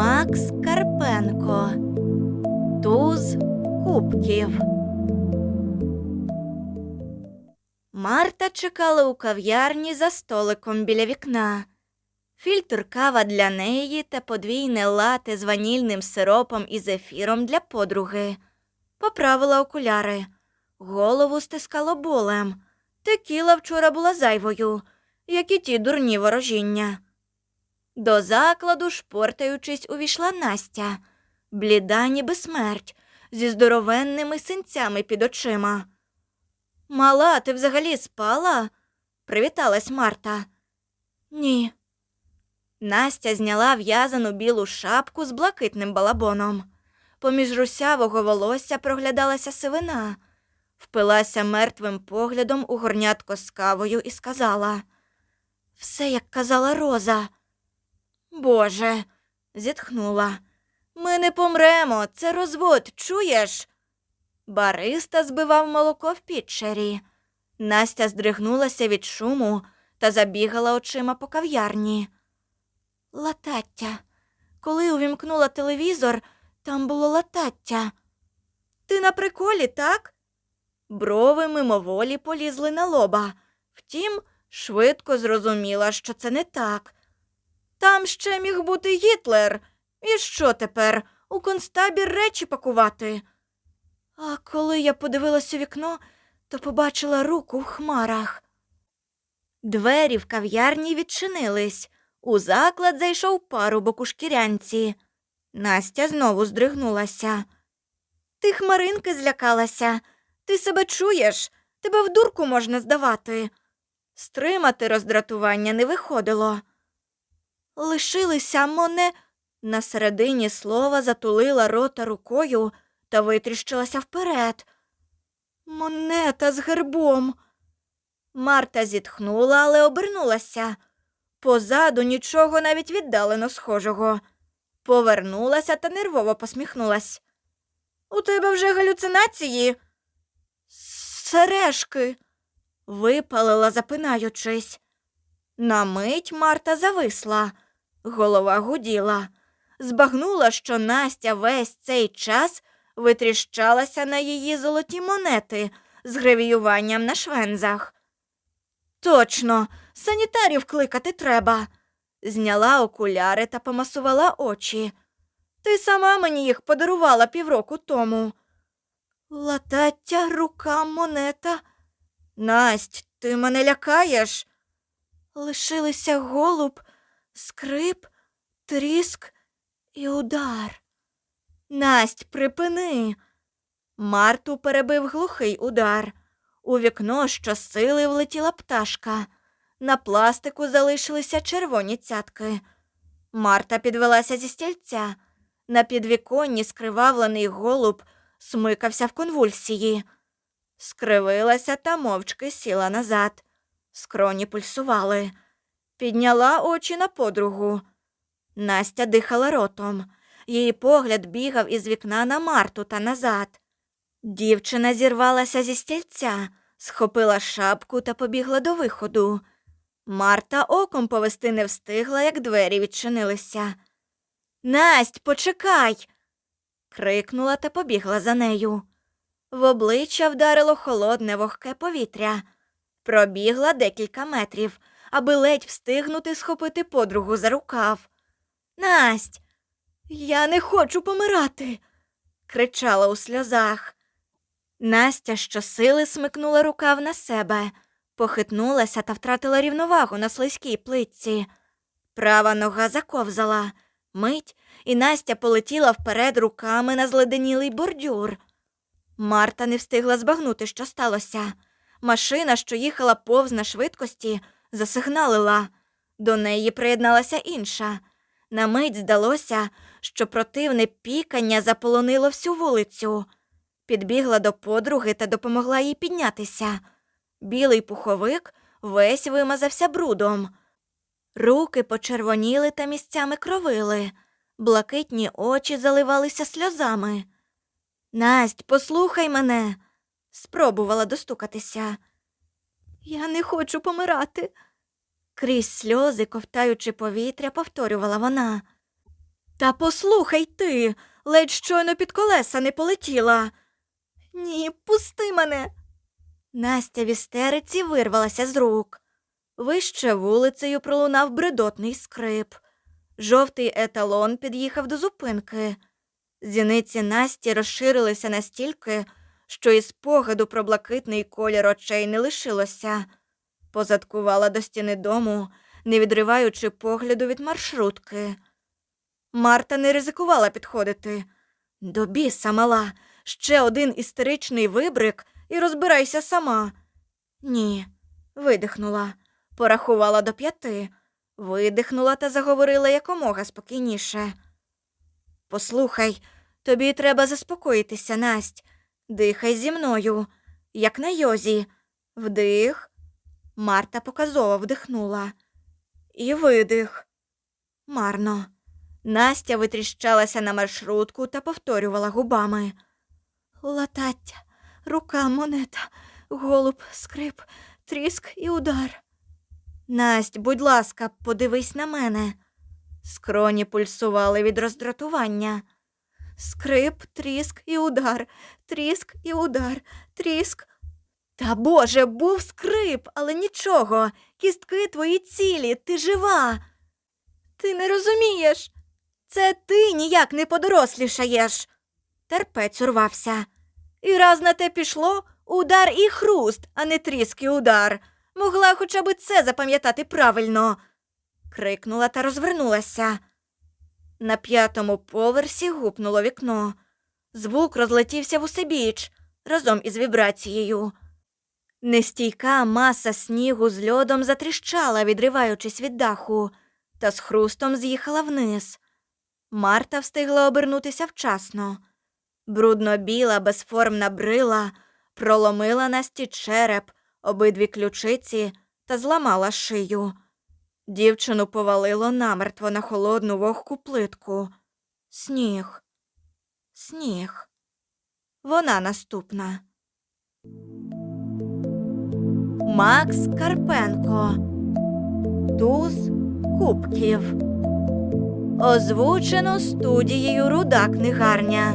Макс Карпенко. Туз кубків. Марта чекала у кав'ярні за столиком біля вікна. Фільтр кава для неї та подвійне лате з ванільним сиропом і зефіром для подруги. Поправила окуляри. Голову стискало болем. Текіла вчора була зайвою, як і ті дурні ворожіння. До закладу, шпортаючись, увійшла Настя, бліда, ніби смерть, зі здоровенними синцями під очима. Мала, ти взагалі спала? привіталась Марта. Ні. Настя зняла в'язану білу шапку з блакитним балабоном. Поміж русявого волосся проглядалася сивина, впилася мертвим поглядом у горнятко з кавою і сказала Все, як казала Роза. Боже, зітхнула. Ми не помремо, це розвод, чуєш? Бариста збивав молоко в підчері. Настя здригнулася від шуму та забігала очима по кав'ярні. Латаття. Коли увімкнула телевізор, там було латаття. Ти на приколі, так? Брови мимоволі полізли на лоба. Втім, швидко зрозуміла, що це не так. Там ще міг бути Гітлер. І що тепер? У концтабір речі пакувати? А коли я подивилась у вікно, то побачила руку в хмарах. Двері в кав'ярні відчинились. У заклад зайшов парубок у шкірянці. Настя знову здригнулася. Ти хмаринки злякалася. Ти себе чуєш? Тебе в дурку можна здавати. Стримати роздратування не виходило. Лишилися моне. На середині слова затулила рота рукою та витріщилася вперед. Монета з гербом. Марта зітхнула, але обернулася. Позаду нічого навіть віддалено схожого. Повернулася та нервово посміхнулась. У тебе вже галюцинації? Сережки. Випалила, запинаючись. На мить Марта зависла, голова гуділа, збагнула, що Настя весь цей час витріщалася на її золоті монети з гравіюванням на швензах. Точно, санітарів кликати треба. Зняла окуляри та помасувала очі. Ти сама мені їх подарувала півроку тому. Латаття, рука, монета. Насть, ти мене лякаєш? Лишилися голуб, скрип, тріск і удар. Насть, припини. Марту перебив глухий удар. У вікно щосили влетіла пташка. На пластику залишилися червоні цятки. Марта підвелася зі стільця. На підвіконні скривавлений голуб смикався в конвульсії. Скривилася та мовчки сіла назад. Скроні пульсували. Підняла очі на подругу. Настя дихала ротом. Її погляд бігав із вікна на Марту та назад. Дівчина зірвалася зі стільця, схопила шапку та побігла до виходу. Марта оком повести не встигла, як двері відчинилися. Насть, почекай. крикнула та побігла за нею. В обличчя вдарило холодне вогке повітря. Пробігла декілька метрів, аби ледь встигнути схопити подругу за рукав. Насть, я не хочу помирати, кричала у сльозах. Настя щосили смикнула рукав на себе, похитнулася та втратила рівновагу на слизькій плитці. Права нога заковзала. Мить, і Настя полетіла вперед руками на зледенілий бордюр. Марта не встигла збагнути, що сталося. Машина, що їхала повз на швидкості, засигналила. До неї приєдналася інша. На мить здалося, що противне пікання заполонило всю вулицю. Підбігла до подруги та допомогла їй піднятися. Білий пуховик весь вимазався брудом. Руки почервоніли та місцями кровили, блакитні очі заливалися сльозами. Насть, послухай мене, спробувала достукатися. Я не хочу помирати. Крізь сльози, ковтаючи повітря, повторювала вона. Та послухай ти, ледь щойно під колеса не полетіла. Ні, пусти мене. Настя в істериці вирвалася з рук. Вище вулицею пролунав бредотний скрип. Жовтий еталон під'їхав до зупинки. Зіниці Насті розширилися настільки, що із погляду про блакитний колір очей не лишилося. Позадкувала до стіни дому, не відриваючи погляду від маршрутки. Марта не ризикувала підходити. До біса мала, ще один істеричний вибрик і розбирайся сама. Ні, видихнула, порахувала до п'яти, видихнула та заговорила якомога спокійніше. Послухай, тобі треба заспокоїтися, Насть. Дихай зі мною, як на йозі. Вдих. Марта показово вдихнула. І видих. Марно. Настя витріщалася на маршрутку та повторювала губами. Латаття, рука, монета, голуб, скрип, тріск і удар. Насть, будь ласка, подивись на мене. Скроні пульсували від роздратування. Скрип, тріск і удар, тріск і удар, тріск. Та Боже, був скрип, але нічого. Кістки твої цілі, ти жива. Ти не розумієш. Це ти ніяк не подорослішаєш. Терпець урвався. І раз на те пішло удар і хруст, а не тріск і удар. Могла хоча б це запам'ятати правильно. крикнула та розвернулася. На п'ятому поверсі гупнуло вікно. Звук розлетівся в усебіч разом із вібрацією. Нестійка маса снігу з льодом затріщала, відриваючись від даху, та з хрустом з'їхала вниз. Марта встигла обернутися вчасно. Брудно-біла, безформна брила проломила Насті череп, обидві ключиці та зламала шию. Дівчину повалило намертво на холодну вогку плитку. Сніг. Сніг. Вона наступна. Макс Карпенко. Туз Кубків. Озвучено студією Руда книгарня.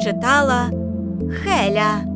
Читала Хеля.